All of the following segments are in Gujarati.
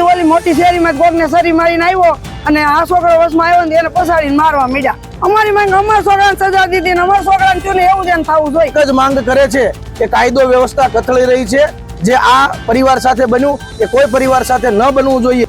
ઓલી મોટી શેરીમાં કોકને સરી મારીને આવ્યો અને આ છોકરો વસમાં આવ્યો ને એને પસાડીને મારવા મીડ્યા. અમારી માંગ અમારા છોકરાને સજા દીધી ને અમારા છોકરાને થયું ને એવું જેમ થવું જોઈએ. એક જ માંગ કરે છે કે કાયદો વ્યવસ્થા કથળી રહી છે. જે આ પરિવાર સાથે બન્યું એ કોઈ પરિવાર સાથે ન બનવું જોઈએ.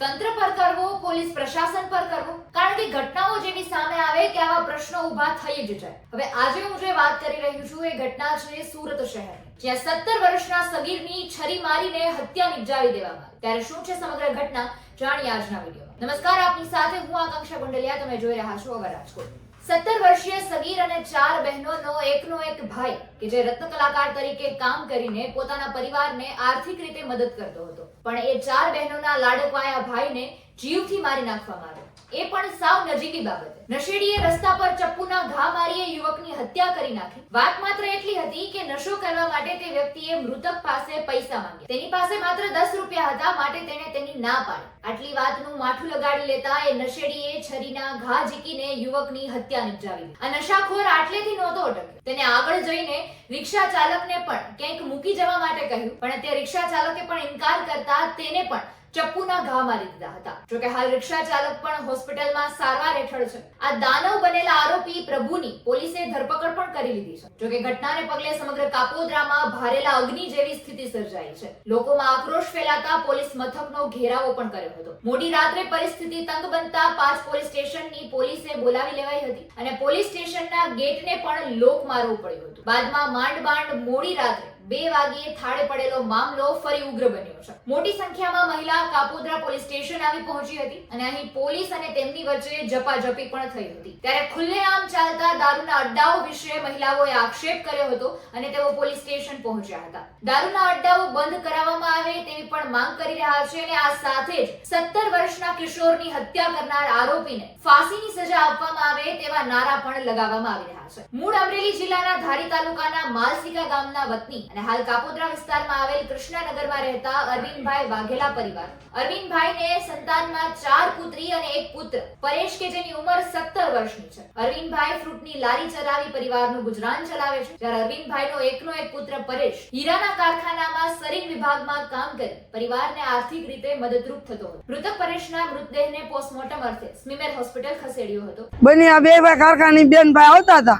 તંત્ર પર કરવો, પોલીસ પ્રશાસન પર કરવો, કારણ કે ઘટનાઓ જેની સામે આવે કે આવા પ્રશ્નો ઊભા થઈ જ જાય. હવે આજે હું જે વાત કરી રહ્યું છું એ ઘટના છે સુરત શહેરની, જ્યાં સત્તર વર્ષના સગીરની છરી મારીને હત્યા નિપજાવી દેવામાં આવી. ત્યારે શું છે સમગ્ર ઘટના? જાણીએ આજના વીડિયો નમસ્કાર, આપની સાથે હું આકાંક્ષા ગુંડલિયા. તમે જોઈ રહ્યા છો અવર રાજકોટ. સત્તર વર્ષીય સગીર અને ચાર બહેનોનો એકનો એક ભાઈ, કે જે રત્ન કલાકાર તરીકે કામ કરીને પોતાના પરિવારને આર્થિક રીતે મદદ કરતો હતો. પણ એ ચાર બહેનોના લાડકવાયા ભાઈને જીવથી મારી નાખવામાં આવ્યો. એ પણ સાવ નજીકી બાબતે. નશેડીએ રસ્તા પર ચપ્પુના ઘા મારીએ યુવકની હત્યા કરી નાખી. વાત માત્ર એટલી હતી કે નશો કરવા માટે તે વ્યક્તિએ મૃતક પાસે પૈસા માંગ્યા. તેની પાસે માત્ર દસ રૂપિયા હતા માટે તેણે તેની ના પાડી. આટલી વાતનું માઠું લગાડી લેતા એ નશેડીએ છરીના ઘા ઝીકીને યુવકની હત્યા નિપજાવી. આ નશાખોર આટલેથી નહોતો અટક્યો. તેને આગળ જઈને રિક્ષા ચાલકને પણ ક્યાંક મૂકી જવા માટે કહ્યું. પણ તે રિક્ષા ચાલકે પણ ઇનકાર કરતા તેને પણ ચપ્પુના ઘા મારી દીધા હતા. જોકે હાલ રિક્ષા ચાલક પણ હોસ્પિટલમાં સારવાર હેઠળ છે. આ દાનવ બનેલા આરોપી પ્રભુની પોલીસે ધરપકડ પણ કરી લીધી છે. જોકે ઘટનાને પગલે સમગ્ર કાપોદ્રામાં ભારેલા અગ્નિ જેવી સ્થિતિ સર્જાઈ છે. લોકોમાં આક્રોશ ફેલાતા પોલીસ મથકનો ઘેરાવો પણ કર્યો હતો. મોડી રાત્રે પરિસ્થિતિ તંગ બનતા પાંચ પોલીસ સ્ટેશનની પોલીસે બોલાવી લેવાઈ હતી અને પોલીસ સ્ટેશનના ગેટને પણ લોક મારવું પડ્યું હતું. બાદમાં માંડ માંડ મોડી રાત્રે બે વાગ્યે થાળે પડેલો મામલો ફરી ઉગ્ર બન્યો છે. મોટી સંખ્યામાં મહિલા કાપોદ્રા પોલીસ સ્ટેશન આવી પહોંચી હતી અને અહીં પોલીસ અને તેમની વચ્ચે ઝપાઝપી પણ થઈ હતી. ત્યારે ખુલ્લેઆમ ચાલતા દારૂના અડ્ડાઓ વિશે મહિલાઓએ આક્ષેપ કર્યો હતો અને તેઓ પોલીસ સ્ટેશન પહોંચ્યા હતા. દારૂના અડ્ડાઓ બંધ કરાવવામાં આવે તેવી પણ માંગ કરી રહ્યા છે અને આ સાથે જ સત્તર વર્ષના કિશોરની હત્યા કરનાર આરોપીને ફાંસીની સજા આપવામાં આવે તેવા નારા પણ લગાવવામાં આવી રહ્યા છે. મૂળ અમરેલી જિલ્લાના ધારી તાલુકાના માલસિકા ગામના વતની અને હાલ કાપોદ્રા વિસ્તારમાં આવેલ કૃષ્ણનગરમાં રહેતા અરવિંદભાઈ વાઘેલા પરિવાર. અરવિંદભાઈને સંતાનમાં ચાર પુત્રી અને એક પુત્ર. પરેશ કે જેની ઉંમર સત્તર વર્ષની છે. અરવિંદભાઈ ફ્રૂટની લારી ચલાવી પરિવારનું ગુજરાન ચલાવે છે. જ્યારે અરવિંદભાઈનો એકનો એક પુત્ર પરેશ હીરાના કારખાનામાં સરીન વિભાગમાં કામ કરી. પરિવારને આર્થિક રીતે મદદરૂપ થતો હતો. મૃતક પરેશના મૃતદેહને પોસ્ટમોર્ટમ અર્થે સ્મીમેર હોસ્પિટલ ખસેડ્યો હતો. બની આ બે કારખાની બેન ભાઈ આવતા હતા.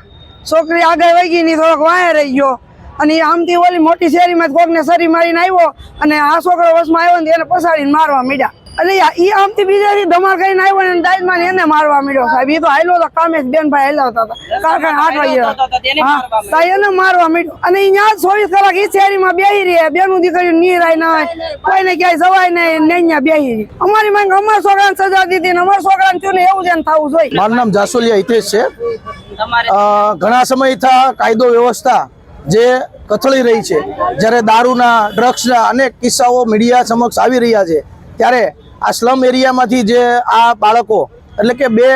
છોકરી આગળ વહી ગઈ થોડોક વાયા રહી ગયો. અને આમથી ઓલી મોટી શેરીમાં કોકને સરી મારીને આવ્યો અને આ છોકરો વસમાં આવ્યો ને એને પસાડીને મારવા મીડ્યા. એટલે ઈ આમથી બીજાથી ધમાલ કરીને આવ્યો ને દાઈમાં ને એને મારવા મળ્યો સાહેબ. એ તો હાલ્યો તો કામે જ બેન ભાઈ હાલ્યા હતા કારખાને આઠ વાગે હા તો એને મારવા મીડ્યો. અને અહીંયા ચોવીસ કલાક ઈ શેરીમાં બેહી રહી બેનું દીકરીઓ નીરાય ના હોય. કોઈને ક્યાંય જવાય નહીં ને અહીંયા બેહી રહી. અમારી માંગ અમારા છોકરાને સજા દીધી ને અમારા છોકરાને થયું ને એવું જ એને થવું જોઈએ. મારું નામ જાસોલિયા હિતેશ છે. ઘણા ઘણા સમયથી કાયદો વ્યવસ્થા જે કથળી રહી છે, જ્યારે દારૂના ડ્રગ્સના અનેક કિસ્સાઓ મીડિયા સમક્ષ આવી રહ્યા છે, ત્યારે આ સ્લમ એરિયામાંથી જે આ બાળકો, એટલે કે બે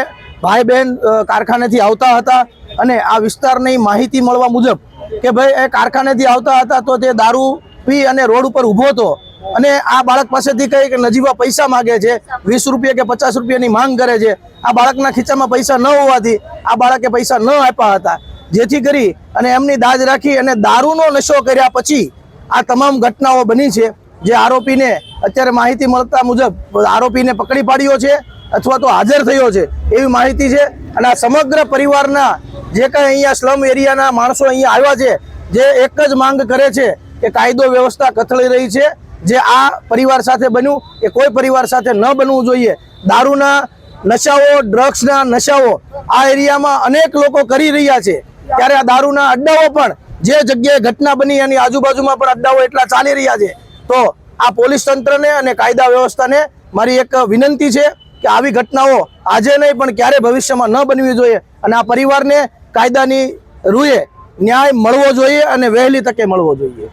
ભાઈ બહેન કારખાનેથી આવતા હતા અને આ વિસ્તારની માહિતી મળવા મુજબ કે ભાઈ એ કારખાનેથી આવતા હતા તો તે દારૂ પી અને રોડ ઉપર ઊભો હતો અને આ બાળક પાસેથી કંઈક નજીવા પૈસા માગે છે, વીસ રૂપિયા કે પચાસ રૂપિયાની માંગ કરે છે. આ બાળકના ખીચામાં પૈસા ન હોવાથી આ બાળકે પૈસા ન આપ્યા હતા. જેથી કરી અને એમની દાજ રાખી અને દારૂનો નશો કર્યા પછી આ તમામ ઘટનાઓ બની છે. જે આરોપીને અત્યારે માહિતી મળતા મુજબ આરોપીને પકડી પાડ્યો છે અથવા તો હાજર થયો છે એવી માહિતી છે. અને આ સમગ્ર પરિવારના જે કાંઈ અહીંયા સ્લમ એરિયાના માણસો અહીંયા આવ્યા છે, જે એક જ માંગ કરે છે કે કાયદો વ્યવસ્થા કથળી રહી છે. જે આ પરિવાર સાથે બન્યું એ કોઈ પરિવાર સાથે ન બનવું જોઈએ. દારૂના નશાઓ, ડ્રગ્સના નશાઓ આ એરિયામાં અનેક લોકો કરી રહ્યા છે. ત્યારે આ દારૂના અડ્ડાઓ પણ જે જગ્યાએ ઘટના બની એની આજુબાજુમાં પણ અડ્ડાઓ એટલા ચાલી રહ્યા છે તો આ પોલીસ તંત્રને અને કાયદા વ્યવસ્થાને મારી એક વિનંતી છે કે આવી ઘટનાઓ આજે નહીં પણ ક્યારે ભવિષ્યમાં ન બનવી જોઈએ અને આ પરિવારને કાયદાની રૂએ ન્યાય મળવો જોઈએ અને વહેલી તકે મળવો જોઈએ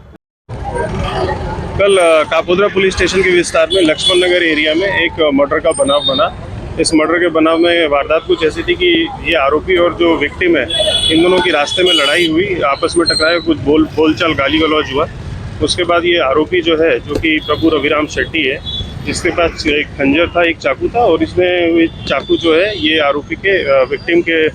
कल अ, कापोद्रा पुलिस स्टेशन के विस्तार में लक्ष्मण नगर एरिया में एक अ, मर्डर का बनाव बना इस मर्डर के बनाव में वारदात कुछ ऐसी थी कि ये आरोपी और जो विक्टिम है, इन दोनों की रास्ते में लड़ाई हुई, आपस में टकराया, कुछ बोल, बोलचाल गाली गलौज हुआ। उसके बाद ये आरोपी जो है, जो कि प्रभु रविराम शेट्टी है, जिसके पास एक खंजर था, एक चाकू था, और इसने चाकू जो है, ये आरोपी के विक्टिम के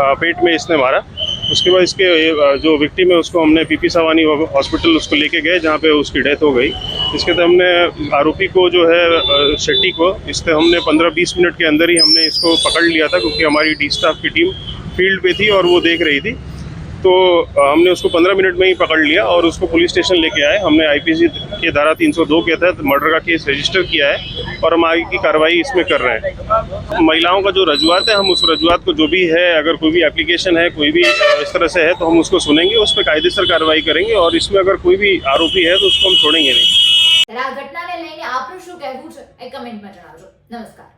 पेट में इसने मारा। उसके बाद इसके जो विक्टिम है, उसको हमने पीपी सावानी हॉस्पिटल उसको लेके गए, जहाँ पे उसकी डेथ हो गई। इसके तहत हमने आरोपी को जो है शेट्टी को, इससे हमने 15-20 मिनट के अंदर ही हमने इसको पकड़ लिया था, क्योंकि हमारी डी स्टाफ की टीम फ़ील्ड पे थी और वो देख रही थी। तो हमने उसको 15 मिनट में ही पकड़ लिया और उसको पुलिस स्टेशन लेके आए। हमने आईपीसी के धारा 302 के तहत मर्डर का केस रजिस्टर किया है और हम आगे की कार्रवाई इसमें कर रहे हैं। महिलाओं का जो रजुआत है, हम उस रजुआत को जो भी है, अगर कोई भी एप्लीकेशन है, कोई भी इस तरह से है तो हम उसको सुनेंगे, उस पर कायदेसर कार्रवाई करेंगे और इसमें अगर कोई भी आरोपी है तो उसको हम छोड़ेंगे नहीं। ત્યારે આ ઘટનાને લઈને આપનું શું કહેવું છે એ કમેન્ટમાં જણાવજો. નમસ્કાર.